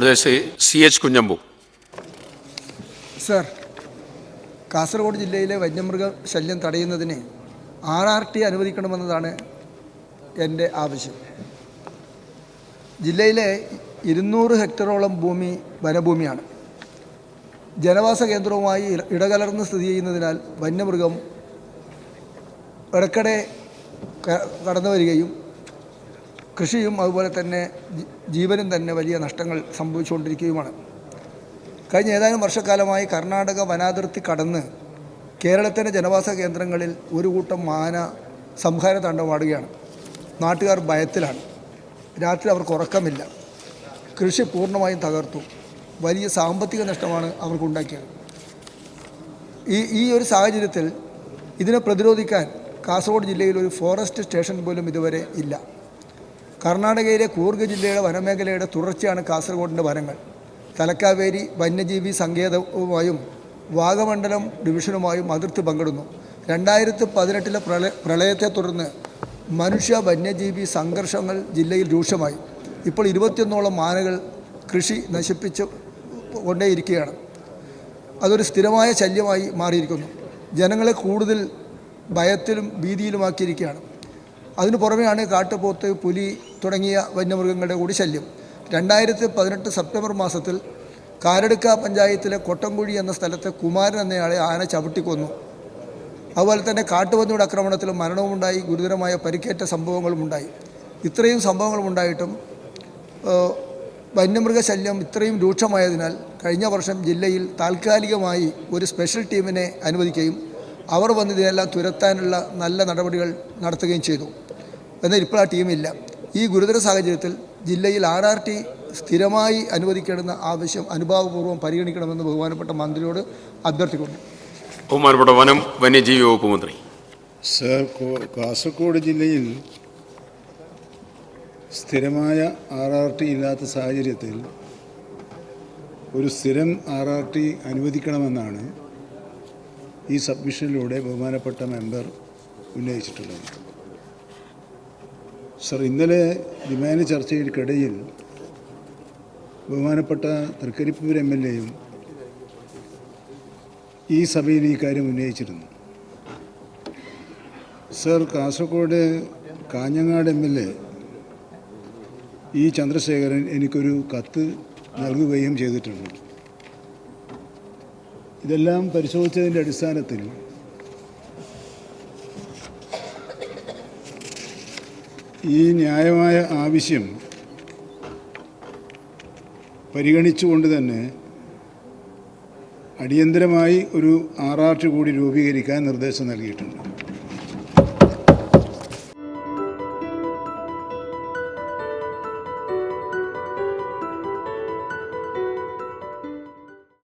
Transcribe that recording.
അടുത്ത C H Kunhambu. Sir Kasaragod ജില്ലയിലെ വന്യമൃഗ ശല്യം തടയുന്നതിന് ആർ ആർ ടി അനുവദിക്കണമെന്നതാണ് എന്റെ ആവശ്യം. ജില്ലയിലെ ഇരുന്നൂറ് ഹെക്ടറോളം ഭൂമി വനഭൂമിയാണ്. ജനവാസ കേന്ദ്രവുമായി ഇടകലർന്ന് സ്ഥിതി ചെയ്യുന്നതിനാൽ വന്യമൃഗം ഇടക്കിടെ കടന്നു വരികയും കൃഷിയും അതുപോലെ തന്നെ ജീവനും തന്നെ വലിയ നഷ്ടങ്ങൾ സംഭവിച്ചുകൊണ്ടിരിക്കുകയുമാണ്. കഴിഞ്ഞ ഏതാനും വർഷക്കാലമായി കർണാടക വനാതിർത്തി കടന്ന് കേരളത്തിന്റെ ജനവാസ കേന്ദ്രങ്ങളിൽ ഒരു കൂട്ടം മാന സംഹാര താണ്ഡവമാടുകയാണ് നാട്ടുകാർ ഭയത്തിലാണ്. രാത്രി അവർക്ക് ഉറക്കമില്ല. കൃഷി പൂർണമായും തകർത്തു. വലിയ സാമ്പത്തിക നഷ്ടമാണ് അവർക്കുണ്ടാക്കിയത്. ഈ ഈ ഒരു സാഹചര്യത്തിൽ ഇതിനെ പ്രതിരോധിക്കാൻ കാസർഗോഡ് ജില്ലയിൽ ഒരു ഫോറസ്റ്റ് സ്റ്റേഷൻ പോലും ഇതുവരെ ഇല്ല. കർണാടകയിലെ കൂർഗ് ജില്ലയുടെ വനമേഖലയുടെ തുടർച്ചയാണ് കാസർഗോഡിന്റെ വനങ്ങൾ. തലക്കാവേരി വന്യജീവി സങ്കേതവുമായും വാഗമണ്ഡലം ഡിവിഷനുമായും അതിർത്തി പങ്കിടുന്നു. രണ്ടായിരത്തി പതിനെട്ടിലെ പ്രളയ പ്രളയത്തെ തുടർന്ന് മനുഷ്യ വന്യജീവി സംഘർഷങ്ങൾ ജില്ലയിൽ രൂക്ഷമായി. ഇപ്പോൾ ഇരുപത്തിയൊന്നോളം മാനകൾ കൃഷി നശിപ്പിച്ച് കൊണ്ടേയിരിക്കുകയാണ്. അതൊരു സ്ഥിരമായ ശല്യമായി മാറിയിരിക്കുന്നു. ജനങ്ങളെ കൂടുതൽ ഭയത്തിലും ഭീതിയിലുമാക്കിയിരിക്കുകയാണ്. അതിനു പുറമെയാണ് കാട്ടുപോത്ത് പുലി തുടങ്ങിയ വന്യമൃഗങ്ങളുടെ കൂടി ശല്യം. രണ്ടായിരത്തി പതിനെട്ട് സെപ്റ്റംബർ മാസത്തിൽ കാരടുക്ക പഞ്ചായത്തിലെ കൊട്ടംകുഴി എന്ന സ്ഥലത്തെ കുമാരൻ എന്നയാളെ ആന ചവിട്ടിക്കൊന്നു. അതുപോലെ തന്നെ കാട്ടുപന്നിയുടെ ആക്രമണത്തിൽ മരണവുമുണ്ടായി ഗുരുതരമായ പരിക്കേറ്റ സംഭവങ്ങളും ഉണ്ടായി ഇത്രയും സംഭവങ്ങളുമുണ്ടായിട്ടും വന്യമൃഗശല്യം ഇത്രയും രൂക്ഷമായതിനാൽ കഴിഞ്ഞ വർഷം ജില്ലയിൽ താൽക്കാലികമായി ഒരു സ്പെഷ്യൽ ടീമിനെ അനുവദിക്കുകയും അവർ വന്ന് ഇതിനെല്ലാം തുരത്താനുള്ള നല്ല നടപടികൾ നടത്തുകയും ചെയ്തു. എന്നാൽ ഇപ്പോൾ ആ ടീമില്ല. ഈ ഗുരുതര സാഹചര്യത്തിൽ ജില്ലയിൽ ആർ ആർ ടി സ്ഥിരമായി അനുവദിക്കേണ്ടുന്ന ആവശ്യം അനുഭാവപൂർവം പരിഗണിക്കണമെന്ന് ബഹുമാനപ്പെട്ട മന്ത്രിയോട് അഭ്യർത്ഥിക്കുന്നു. ബഹുമാനപ്പെട്ട വനം വന്യജീവി വകുപ്പ് മന്ത്രി. സർ കാസർഗോഡ് ജില്ലയിൽ സ്ഥിരമായ ആർ ആർ ടി ഇല്ലാത്ത സാഹചര്യത്തിൽ ഒരു സ്ഥിരം ആർ ആർ ടി അനുവദിക്കണമെന്നാണ് ഈ സബ്മിഷനിലൂടെ ബഹുമാനപ്പെട്ട മെമ്പർ ഉന്നയിച്ചിട്ടുള്ളത്. സർ ഇന്നലെ ഡിമാൻഡ് ചർച്ചയ്ക്കിടയിൽ ബഹുമാനപ്പെട്ട തൃക്കരിപ്പൂർ എം എൽ എയും ഈ സഭയിൽ ഈ കാര്യം ഉന്നയിച്ചിരുന്നു. Sir Kasaragod Kanhangad M L A E Chandrasekharan എനിക്കൊരു കത്ത് നൽകുകയും ചെയ്തിട്ടുണ്ട്. ഇതെല്ലാം പരിശോധിച്ചതിന്റെ അടിസ്ഥാനത്തിൽ ഈ ന്യായമായ ആവശ്യം പരിഗണിച്ചുകൊണ്ട് തന്നെ അടിയന്തരമായി ഒരു ആർ ആർ ടി കൂടി രൂപീകരിക്കാൻ നിർദ്ദേശം നൽകിയിട്ടുണ്ട്.